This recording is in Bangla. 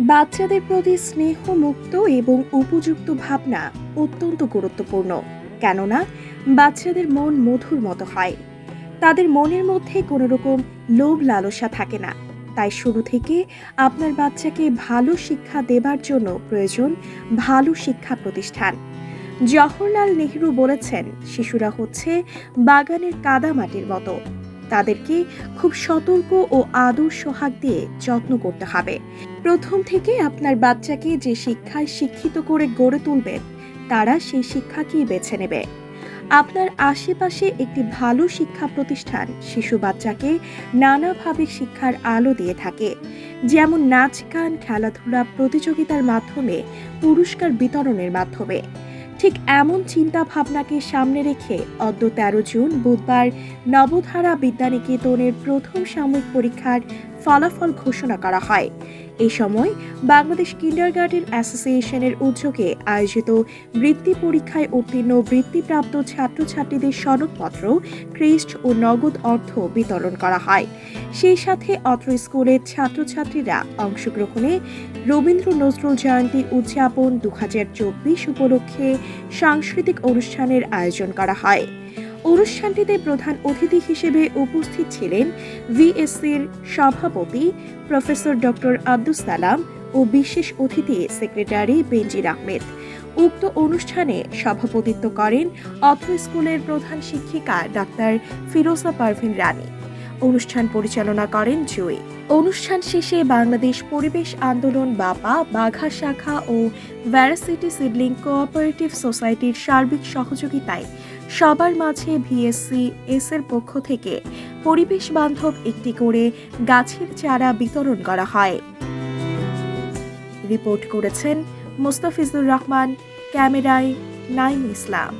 বাচ্চাদের প্রতি স্নেহ মুক্ত এবং উপযুক্ত ভাবনা অত্যন্ত গুরুত্বপূর্ণ। কেননা, বাচ্চাদের মন মধুর মতো হয়। তাদের মনের মধ্যে কোনো রকম লোভ লালসা থাকে না। তাই শুরু থেকে আপনার বাচ্চাকে ভালো শিক্ষা দেবার জন্য প্রয়োজন ভালো শিক্ষা প্রতিষ্ঠান। জওহরলাল নেহরু বলেছেন, শিশুরা হচ্ছে বাগানের কাদামাটির মতো। তাদেরকে খুব সতর্ক ও আদর সোহাগ দিয়ে যত্ন করতে হবে। প্রথম থেকে আপনার বাচ্চাকে যে শিক্ষায় শিক্ষিত করে গড়ে তুলবেন, তারা সেই শিক্ষাকেই বেছে নেবে। আপনার আশেপাশে একটি ভালো শিক্ষা প্রতিষ্ঠান শিশু বাচ্চাকে নানাভাবে শিক্ষার আলো দিয়ে থাকে। যেমন নাচ, গান, খেলাধুলা প্রতিযোগিতার মাধ্যমে পুরস্কার বিতরণের মাধ্যমে। ঠিক এমন চিন্তা ভাবনাকে সামনে রেখে অদ্য তেরো জুন বুধবার নবধারা বিদ্যানিকেতনের প্রথম সাময়িক পরীক্ষার ফলাফল ঘোষণা করা হয়। এই সময় বাংলাদেশ কিন্ডারগার্টেন অ্যাসোসিয়েশনের উদ্যোগে আয়োজিত বৃত্তি পরীক্ষায় উত্তীর্ণ বৃত্তিপ্রাপ্ত ছাত্রছাত্রীদের সনদপত্র, ক্রিস্ট ও নগদ অর্থ বিতরণ করা হয়। সেই সাথে অত্র স্কুলের ছাত্রছাত্রীরা অংশগ্রহণে রবীন্দ্র নজরুল জয়ন্তী উদযাপন দু হাজার চব্বিশ উপলক্ষে সাংস্কৃতিক অনুষ্ঠানের আয়োজন করা হয়। অনুষ্ঠানটিতে প্রধান অতিথি হিসেবে উপস্থিত ছিলেন ভিএসসির সভাপতি প্রফেসর ডক্টর আব্দুস সালাম ও বিশেষ অতিথি সেক্রেটারি বেঞ্জির আহমেদ। উক্ত অনুষ্ঠানে সভাপতিত্ব করেন অথ স্কুলের প্রধান শিক্ষিকা ডাক্তার ফিরোজা পারভিন রানী। অনুষ্ঠান পরিচালনা করেন জুই। অনুষ্ঠান শেষে বাংলাদেশ পরিবেশ আন্দোলন বাপা, বাঘা শাখা ও ভ্যারাসিটি সিডলিং কোঅপারেটিভ সোসাইটির সার্বিক সহযোগিতায় সবার মাঝে ভিএসসি এস এর পক্ষ থেকে পরিবেশ বান্ধব একটি করে গাছের চারা বিতরণ করা হয়। রিপোর্ট করেছেন মুস্তাফিজুর রহমান, ক্যামেরায় নাইম ইসলাম।